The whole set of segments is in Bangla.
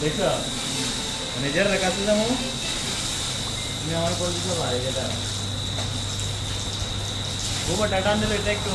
দেখো নিজের কাছে যাব তুমি আমার পরিচিত ভাই এটা গোবরটা টান দিলে এটা একটু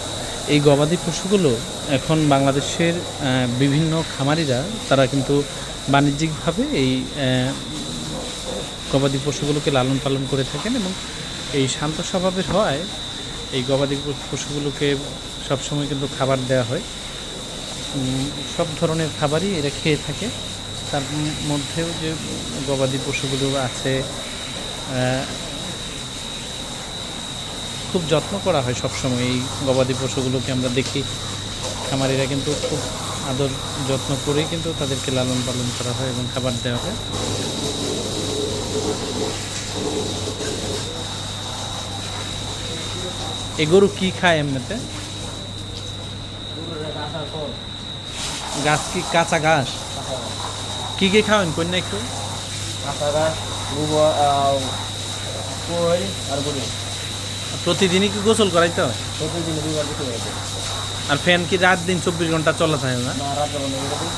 এই গবাদি পশুগুলো এখন বাংলাদেশের বিভিন্ন খামারিরা তারা কিন্তু বাণিজ্যিকভাবে এই গবাদি পশুগুলোকে লালন পালন করে থাকেন এবং এই শান্ত স্বভাবের হয়, এই গবাদি পশুগুলোকে সবসময় কিন্তু খাবার দেওয়া হয়। সব ধরনের খাবারই এরা খেয়ে থাকে। তার মধ্যেও যে গবাদি পশুগুলো আছে খুব যত্ন করা হয় সবসময়। এই গবাদি পশুগুলোকে আমরা দেখি। খামারিরা কিন্তু খুব আদর যত্ন করেই কিন্তু তাদেরকে লালন পালন করা হয় এবং খাবার দেওয়া হয়। এ গরু কি খায় এমনিতে? গাছ কি কাঁচা ঘাস? কি কি খাওয়েন কন্যা একটু? কাঁচা কই আর প্রতিদিনই কি গোসল করাই তো প্রতিদিন দুবার দিতে হবে আর ফ্যান কি রাত দিন চব্বিশ ঘণ্টা চলা থাকে না? না রাত্রে বন্ধ করে দিই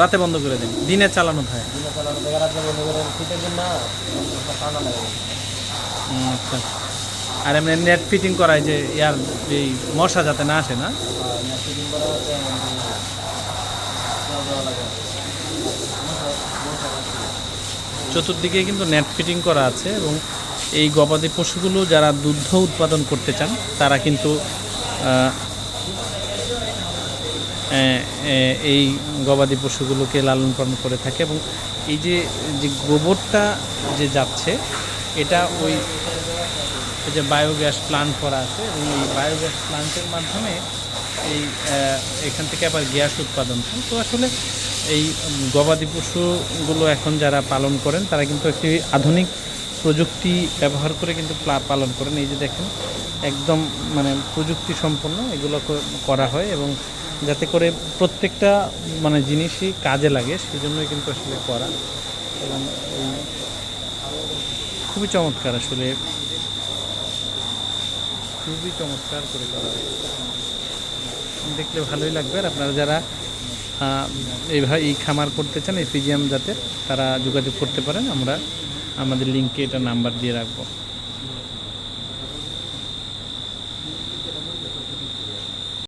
রাতে বন্ধ করে দিন? দিনে চালানো থাকে? দিনে চালানো থেকে রাত্রে বন্ধ করে শীতের দিন না ঠান্ডা লাগে। আচ্ছা। আর এমনি নেট ফিটিং করায় যে ইয়ার এই মশা যাতে না আসে না? করা লাগে। চতুর্দিকে কিন্তু নেট ফিটিং করা আছে এবং এই গবাদি পশুগুলো যারা দুগ্ধ উৎপাদন করতে চান, তারা কিন্তু এই গবাদি পশুগুলোকে লালন পালন করে থাকে এবং এই যে যে গোবরটা যে যাচ্ছে, এটা ওই যে বায়োগ্যাস প্লান্ট করা আছে এবং এই বায়োগ্যাস প্লান্টের মাধ্যমে এই এখান থেকে আবার গ্যাস উৎপাদন হয়। তো আসলে এই গবাদি পশুগুলো এখন যারা পালন করেন, তারা কিন্তু একটি আধুনিক প্রযুক্তি ব্যবহার করে কিন্তু পালন করেন। এই যে দেখেন, একদম মানে প্রযুক্তি সম্পন্ন এগুলো করা হয় এবং যাতে করে প্রত্যেকটা মানে জিনিসই কাজে লাগে সেই জন্যই কিন্তু আসলে করা। এবং খুবই চমৎকার আসলে। খুবই চমৎকার করে করা দেখলে ভালোই লাগবে। আর আপনারা যারা এইভাবে এই খামার করতে চান, এই ফিজিয়াম জাতের, তারা যোগাযোগ করতে পারেন। আমরা আমাদের লিঙ্কে এটা নাম্বার দিয়ে রাখব।